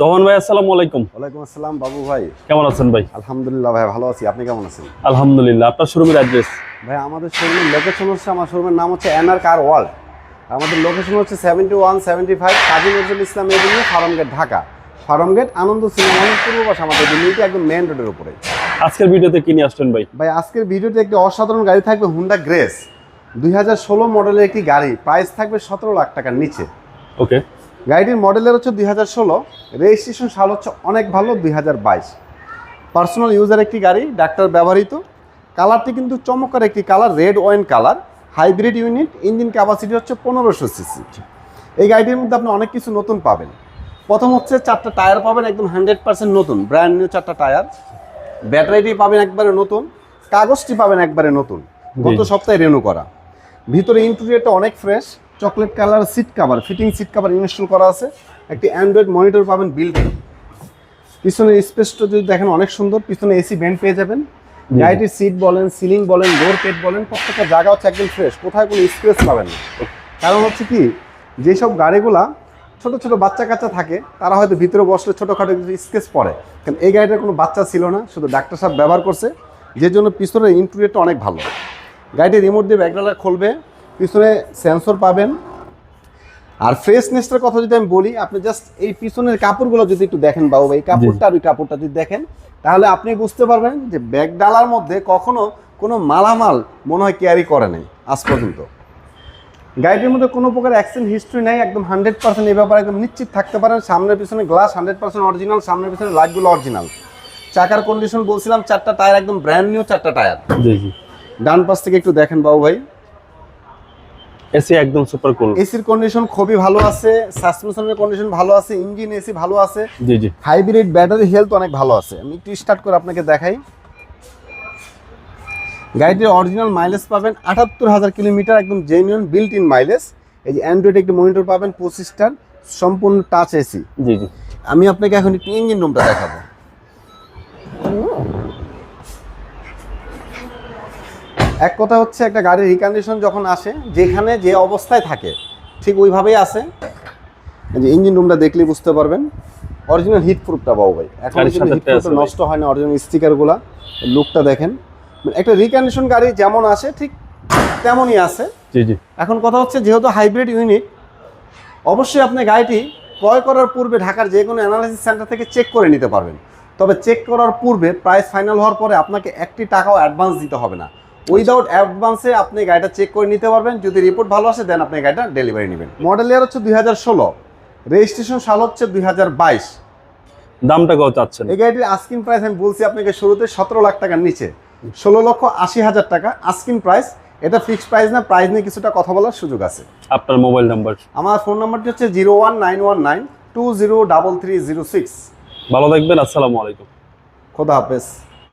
তখন ভাই আসসালামু আলাইকুম। ওয়ালাইকুম আসসালাম বাবু ভাই। কেমন আছেন ভাই? আলহামদুলিল্লাহ ভাই ভালো আছি। আপনি কেমন আছেন? আলহামদুলিল্লাহ আপনার শোরুমের অ্যাড্রেস? ভাই আমাদের শোরুমের লোকেশন হচ্ছে আমার শোরুমের নাম হচ্ছে এনআর কার ওয়ার্ল্ড আমাদের লোকেশন হচ্ছে seventy one seventy five Kazi Nazrul Islam avenue Farmgate Dhaka. Farmgate Ananda cinema পূর্ব পাশে আমাদের বিল্ডিংটি একদম মেন রোডের উপরে। আজকের ভিডিওতে কি নিয়ে আসছেন ভাই? ভাই আজকের ভিডিওতে একটি অসাধারণ গাড়ি থাকবে হুন্ডা গ্রেস দুই হাজার ষোলো মডেলের একটি গাড়ি। প্রাইস থাকবে সতেরো লাখ টাকার নিচে। ওকে গাড়িটির মডেলের হচ্ছে দুই হাজার ষোলো রেজিস্ট্রেশন সাল হচ্ছে অনেক ভালো দুই হাজার বাইশ। পার্সোনাল ইউজার একটি গাড়ি ডাক্তার ব্যবহৃত। কালারটি কিন্তু চমৎকার একটি colour red wine colour hybrid unit engine capacity হচ্ছে পনেরোশো সিসি। এই গাড়িটির মধ্যে আপনি অনেক কিছু নতুন পাবেন। প্রথম হচ্ছে চারটা টায়ার পাবেন একদম হান্ড্রেড পার্সেন্ট নতুন ব্র্যান্ড নিউ চারটা টায়ার। ব্যাটারিটি পাবেন একবারে নতুন কাগজটি পাবেন একবারে নতুন গত সপ্তাহে রেনু করা। ভিতরে ইন্টেরিয়রটা অনেক fresh chocolate colour seat cover fitting seat cover install করা আছে। একটি অ্যান্ড্রয়েড মনিটর পাবেন বিল্ড পিছনের স্পেসটা যদি দেখেন অনেক সুন্দর। পিছনে এসি ব্যান্ড পেয়ে যাবেন। গাড়িটির সিট বলেন সিলিং বলেন ডোর পেট বলেন প্রত্যেকটা জায়গা হচ্ছে একদম ফ্রেশ কোথায় কোনো স্পেস পাবেন না। কারণ হচ্ছে কি যেসব গাড়িগুলা ছোট ছোট বাচ্চা কাচ্চা থাকে তারা হয়তো ভিতরে বসলে ছোটোখাটো কিছু স্কেচ পড়ে। কারণ এই গাড়িটার কোনো বাচ্চা ছিল না শুধু ডাক্তার সাহেব ব্যবহার করছে। যে জন্য পিছনের ইন্টেরিয়রটা অনেক ভালো। গাড়িটি রিমোট দিয়ে ব্যাগডালা খুলবে। পিছনে সেন্সর পাবেন। আর ফ্রেশনেসটার কথা যদি আমি বলি আপনি জাস্ট এই পিছনের কাপড়গুলো যদি একটু দেখেন বাবু ভাই এই কাপড়টা আর ওই কাপড়টা যদি দেখেন তাহলে আপনি বুঝতে পারবেন যে ব্যাগ ডালার মধ্যে কখনো কোনো মালামাল মনে হয় ক্যারি করে নাই আজ পর্যন্ত। গাড়িটির মধ্যে কোনো প্রকার অ্যাক্সিডেন্ট হিস্ট্রি নেই একদম হান্ড্রেড পার্সেন্ট এই ব্যাপারে একদম নিশ্চিত থাকতে পারেন। সামনের পিছনে গ্লাস হান্ড্রেড পার্সেন্ট অরিজিনাল সামনের পিছনে লাইটগুলো অরিজিনাল চাকার কন্ডিশন বলছিলাম চারটা টায়ার একদম ব্র্যান্ড নিউ চারটা টায়ার জি জি। ডান পাশ থেকে একটু দেখেন বাবু ভাই। এসি একদম সুপার কুল এসির কন্ডিশন খুবই ভালো আছে সাসপেনশনের কন্ডিশন ভালো আছে ইঞ্জিন এসি ভালো আছে। জি জি। হাইব্রিড ব্যাটারি হেলথ অনেক ভালো আছে। আমি একটু স্টার্ট করে আপনাকে দেখাই। গাড়িটির অরিজিনাল মাইলেজ পাবেন আটাত্তর হাজার কিলোমিটার একদম জেনুইন বিল্ট ইন মাইলেজ এই যে অ্যান্ড্রয়েড একটি মনিটর পাবেন পঁচিশটার সম্পূর্ণ টাচ এসি জি জি। আমি আপনাকে এখন একটু ইঞ্জিন রুমটা দেখাবো। এক কথা হচ্ছে একটা গাড়ির রিকন্ডিশন যখন আসে যেখানে যে অবস্থায় থাকে ঠিক ওইভাবেই আসে যে ইঞ্জিন রুমটা দেখলেই বুঝতে পারবেন। অরিজিনাল হিট প্রুফটা বাবু ভাই। এখন গাড়ির হিট প্রুফটা নষ্ট হয় না অরিজিনাল স্টিকারগুলা লুকটা দেখেন। মানে একটা রিকন্ডিশন গাড়ি যেমন আসে ঠিক তেমনই আছে। জি জি। এখন কথা হচ্ছে যেহেতু হাইব্রিড ইউনিট অবশ্যই আপনি গাড়িটি ক্রয় করার পূর্বে ঢাকার যে কোনো অ্যানালাইসিস সেন্টার থেকে চেক করে নিতে পারবেন। তবে চেক করার পূর্বে প্রাইস ফাইনাল হওয়ার পরে আপনাকে একটি টাকাও অ্যাডভান্স দিতে হবে না। উইদাউট অ্যাডভান্সে আপনি গাড়িটা চেক করে নিতে পারবেন। যদি রিপোর্ট ভালো আসে দেন আপনি গাড়িটা ডেলিভারি নেবেন। মডেল ইয়ার হচ্ছে দুই হাজার ষোলো। রেজিস্ট্রেশন সাল হচ্ছে দুই হাজার বাইশ। দামটা কত চাচ্ছেন? এই গাড়িটির আস্কিন প্রাইস আমি বলছি আপনাকে শুরুতে সতেরো লাখ টাকার নিচে। ষোলো লক্ষ আশি হাজার টাকা আস্কিন প্রাইস এটা ফিক্সড প্রাইস না প্রাইস নিয়ে কিছুটা কথা বলার সুযোগ আছে। আপনার মোবাইল নাম্বার আমার ফোন নাম্বারটি হচ্ছে zero one nine one nine two zero double three zero six ভালো থাকবেন আসসালামু আলাইকুম। খোদা হাফেজ।